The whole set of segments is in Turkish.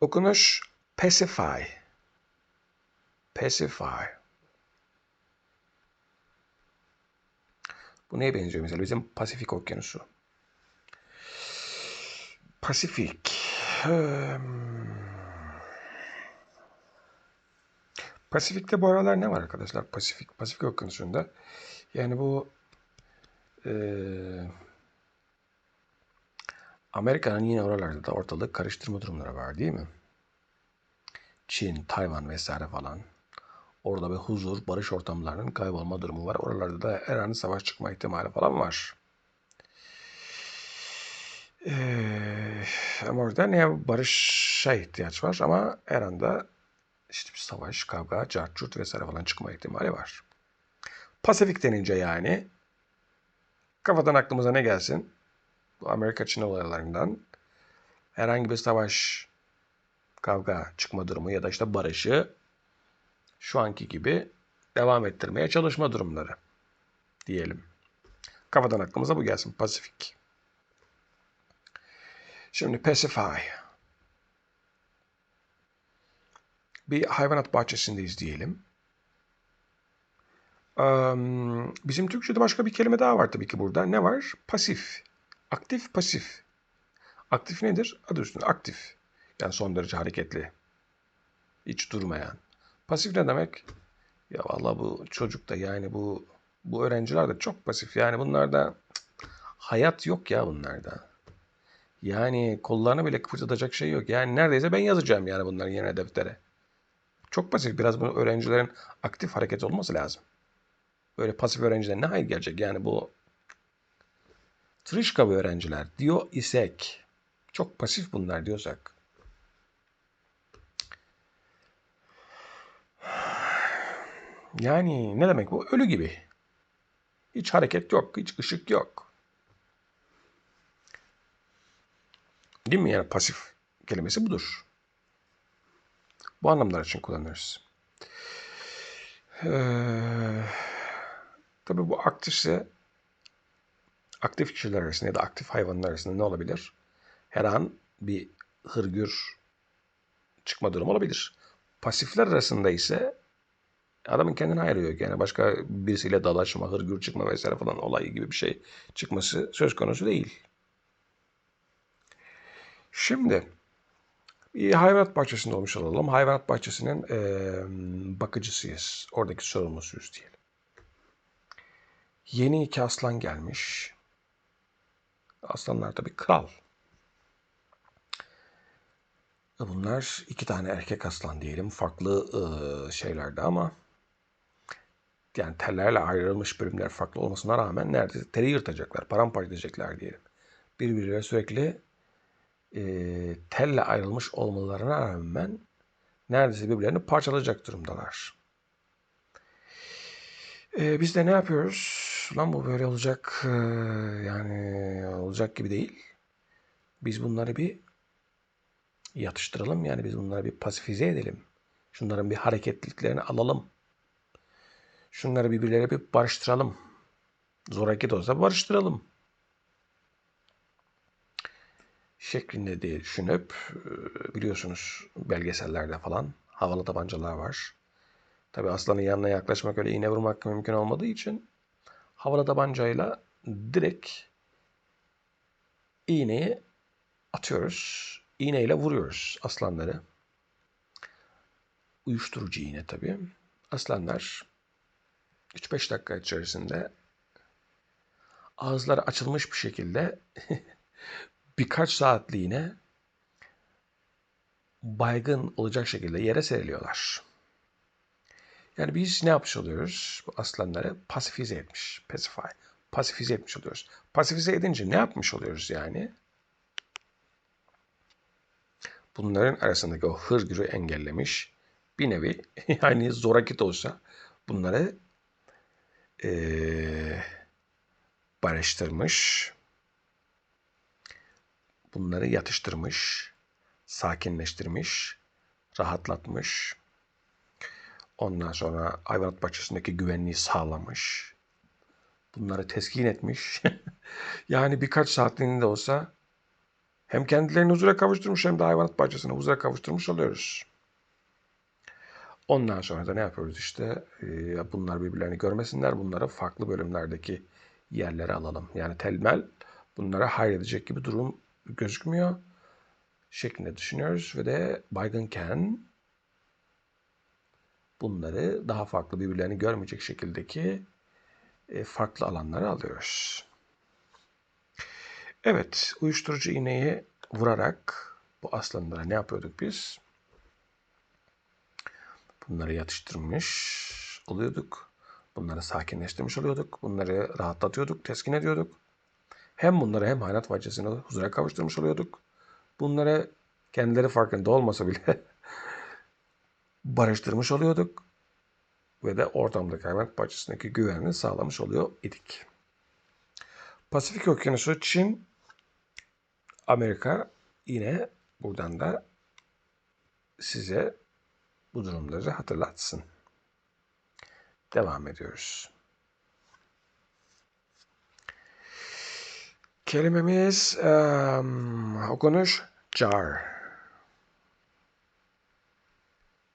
Okunuş pacify. Pacify. Bu neye benziyor mesela? Bizim Pasifik Okyanusu. Pasifik. Pasifik'te bu aralar ne var arkadaşlar? Pasifik, Pasifik Okyanusu'nda. Yani bu eee Amerika'nın yine oralarda da ortalık karıştırma durumları var değil mi? Çin, Tayvan vesaire falan. Orada bir huzur, barış ortamlarının kaybolma durumu var. Oralarda da her an savaş çıkma ihtimali falan var. Ee, ama orada ne barışa ihtiyaç var ama her anda işte bir savaş, kavga, cartçurt vesaire falan çıkma ihtimali var. Pasifik denince yani kafadan aklımıza ne gelsin? Amerika-Çin olaylarından herhangi bir savaş, kavga çıkma durumu ya da işte barışı şu anki gibi devam ettirmeye çalışma durumları diyelim. Kafadan aklımıza bu gelsin. Pasifik. Şimdi pacify. Bir hayvanat bahçesindeyiz diyelim. Bizim Türkçe'de başka bir kelime daha var tabii ki burada. Ne var? Pasif. Aktif, pasif. Aktif nedir? Adı üstünde aktif. Yani son derece hareketli. Hiç durmayan. Pasif ne demek? Ya vallahi bu çocuk da yani bu bu öğrenciler de çok pasif. Yani bunlarda hayat yok ya bunlarda. Yani kollarını bile kıpırdatacak şey yok. Yani neredeyse ben yazacağım yani bunların yerine deftere. Çok pasif. Biraz bu öğrencilerin aktif hareket olması lazım. Böyle pasif öğrenciler ne hayır gelecek? Yani bu Trişka öğrenciler diyor isek. Çok pasif bunlar diyorsak. Yani ne demek bu? Ölü gibi. Hiç hareket yok, hiç ışık yok. Değil mi? Yani pasif kelimesi budur. Bu anlamlar için kullanırız. Ee, tabii bu aktifse aktif kişiler arasında ya da aktif hayvanlar arasında ne olabilir? Her an bir hırgür çıkma durumu olabilir. Pasifler arasında ise adamın kendine ayırıyor. Yani başka birisiyle dalaşma, hırgür çıkma vesaire falan olayı gibi bir şey çıkması söz konusu değil. Şimdi bir hayvanat bahçesinde olmuş olalım. Hayvanat bahçesinin e, bakıcısıyız. Oradaki sorumlusuyuz diyelim. Yeni iki aslan gelmiş. Aslanlar tabii kral. Bunlar iki tane erkek aslan diyelim. Farklı e, şeylerde ama yani tellerle ayrılmış bölümler farklı olmasına rağmen neredeyse teli yırtacaklar, paramparça edecekler diyelim. Birbirleriyle sürekli e, telle ayrılmış olmalarına rağmen neredeyse birbirlerini parçalayacak durumdalar. E, biz de ne yapıyoruz? Lan bu böyle olacak yani olacak gibi değil. Biz bunları bir yatıştıralım yani biz bunları bir pasifize edelim. Şunların bir hareketliliklerini alalım. Şunları birbirleriyle bir barıştıralım. Zoraki de olsa barıştıralım. Şeklinde diye düşünüp biliyorsunuz belgesellerde falan havalı tabancalar var. Tabi aslanın yanına yaklaşmak öyle iğne vurmak mümkün olmadığı için havalı tabancayla direkt iğneyi atıyoruz. İğneyle vuruyoruz aslanları. Uyuşturucu iğne tabi. Aslanlar 3-5 dakika içerisinde ağızları açılmış bir şekilde birkaç saatliğine baygın olacak şekilde yere seriliyorlar. Yani biz ne yapmış oluyoruz? Bu aslanları pasifize etmiş. Pacify. Pasifize etmiş oluyoruz. Pasifize edince ne yapmış oluyoruz yani? Bunların arasındaki o hırgürü engellemiş. Bir nevi yani zoraki de olsa bunları ee, barıştırmış. Bunları yatıştırmış, sakinleştirmiş, rahatlatmış. Ondan sonra hayvanat bahçesindeki güvenliği sağlamış. Bunları teskin etmiş. yani birkaç saatliğinde olsa Hem kendilerini huzura kavuşturmuş hem de hayvanat bahçesine huzura kavuşturmuş oluyoruz. Ondan sonra da ne yapıyoruz işte? Ee, bunlar birbirlerini görmesinler. Bunları farklı bölümlerdeki yerlere alalım. Yani telmel bunlara hayredecek gibi durum gözükmüyor. Şeklinde düşünüyoruz ve de baygınken bunları daha farklı birbirlerini görmeyecek şekildeki e, farklı alanlara alıyoruz. Evet, uyuşturucu iğneyi vurarak bu aslanlara ne yapıyorduk biz? Bunları yatıştırmış oluyorduk. Bunları sakinleştirmiş oluyorduk. Bunları rahatlatıyorduk, teskin ediyorduk. Hem bunları hem hayat bahçesine huzura kavuşturmuş oluyorduk. Bunları kendileri farkında olmasa bile barıştırmış oluyorduk. Ve de ortamdaki hayvanat bahçesindeki güvenliğini sağlamış oluyor idik. Pasifik Okyanusu, Çin, Amerika yine buradan da size bu durumları hatırlatsın. Devam ediyoruz. Kelimemiz um, okunuş jar.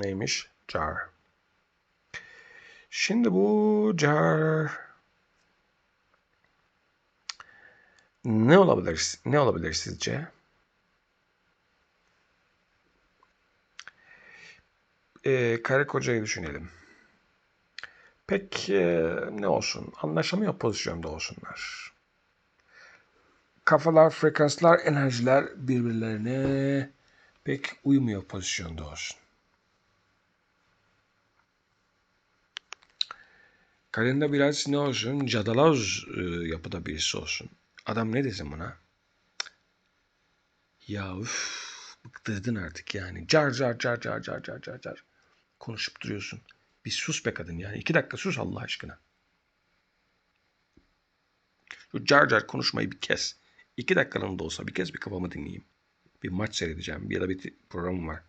Neymiş? Jar. Şimdi bu jar ne olabilir? Ne olabilir sizce? Ee, karı kocayı düşünelim. Pek e, ne olsun? Anlaşamıyor pozisyonda olsunlar. Kafalar, frekanslar, enerjiler birbirlerine pek uymuyor pozisyonda olsun. Karında biraz ne olsun? Cadaloz e, yapıda birisi olsun. Adam ne desin buna? Ya üf, bıktırdın artık yani. Car car car car car car car car. Konuşup duruyorsun. Bir sus be kadın yani. iki dakika sus Allah aşkına. Şu car car konuşmayı bir kes. İki dakikalığında da olsa bir kez bir kafamı dinleyeyim. Bir maç seyredeceğim ya da bir programım var.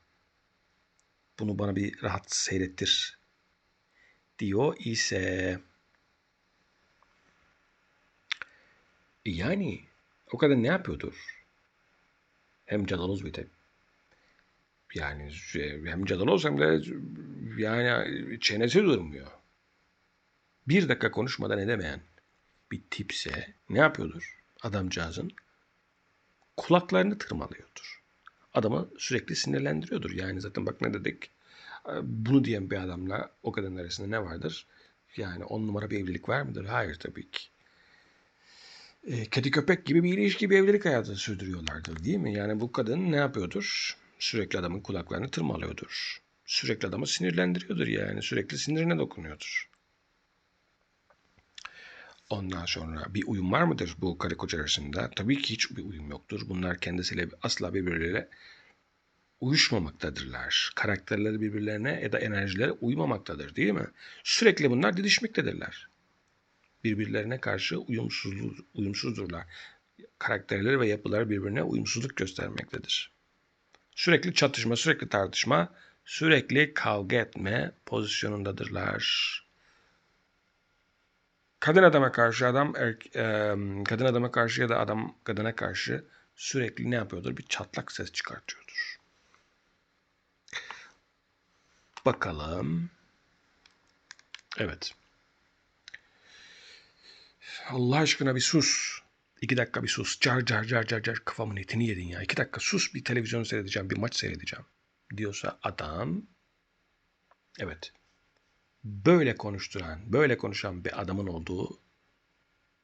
Bunu bana bir rahat seyrettir. Diyor ise... Yani o kadar ne yapıyordur? Hem cadaloz bir de yani hem cadaloz hem de yani çenesi durmuyor. Bir dakika konuşmadan edemeyen bir tipse ne yapıyordur adamcağızın? Kulaklarını tırmalıyordur. Adamı sürekli sinirlendiriyordur. Yani zaten bak ne dedik? Bunu diyen bir adamla o kadın arasında ne vardır? Yani on numara bir evlilik var mıdır? Hayır tabii ki. E, kedi köpek gibi bir ilişki bir evlilik hayatı sürdürüyorlardır değil mi? Yani bu kadın ne yapıyordur? Sürekli adamın kulaklarını tırmalıyordur. Sürekli adamı sinirlendiriyordur yani. Sürekli sinirine dokunuyordur. Ondan sonra bir uyum var mıdır bu karı koca arasında? Tabii ki hiç bir uyum yoktur. Bunlar kendisiyle asla birbirleriyle uyuşmamaktadırlar. Karakterleri birbirlerine ya da enerjileri uymamaktadır değil mi? Sürekli bunlar didişmektedirler. Birbirlerine karşı uyumsuz, uyumsuzdurlar. Karakterleri ve yapıları birbirine uyumsuzluk göstermektedir. Sürekli çatışma, sürekli tartışma, sürekli kavga etme pozisyonundadırlar. Kadın adama karşı adam er, e, kadın adama karşı ya da adam kadına karşı sürekli ne yapıyordur? Bir çatlak ses çıkartıyordur. Bakalım. Evet. Allah aşkına bir sus. İki dakika bir sus. Car car car car car kafamın etini yedin ya. İki dakika sus bir televizyon seyredeceğim, bir maç seyredeceğim. Diyorsa adam evet böyle konuşturan, böyle konuşan bir adamın olduğu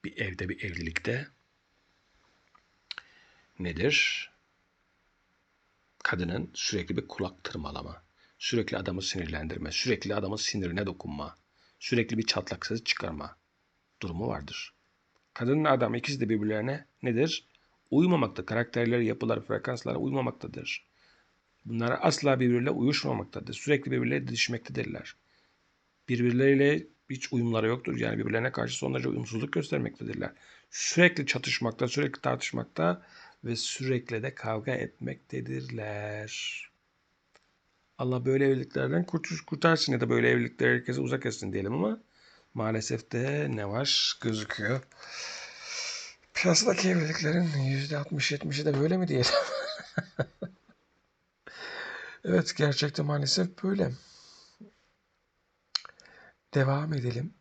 bir evde, bir evlilikte nedir? Kadının sürekli bir kulak tırmalama, sürekli adamı sinirlendirme, sürekli adamın sinirine dokunma, sürekli bir çatlak ses çıkarma durumu vardır. Kadınla adam ikisi de birbirlerine nedir? Uymamakta. Karakterleri, yapıları, frekansları uymamaktadır. Bunlar asla birbirleriyle uyuşmamaktadır. Sürekli birbirleriyle didişmektedirler. Birbirleriyle hiç uyumları yoktur. Yani birbirlerine karşı son derece uyumsuzluk göstermektedirler. Sürekli çatışmakta, sürekli tartışmakta ve sürekli de kavga etmektedirler. Allah böyle evliliklerden kurtuluş kurtarsın ya da böyle evlilikler herkese uzak etsin diyelim ama maalesef de ne var gözüküyor. Piyasadaki evliliklerin %60-70'i de böyle mi diyelim? evet gerçekte maalesef böyle. Devam edelim.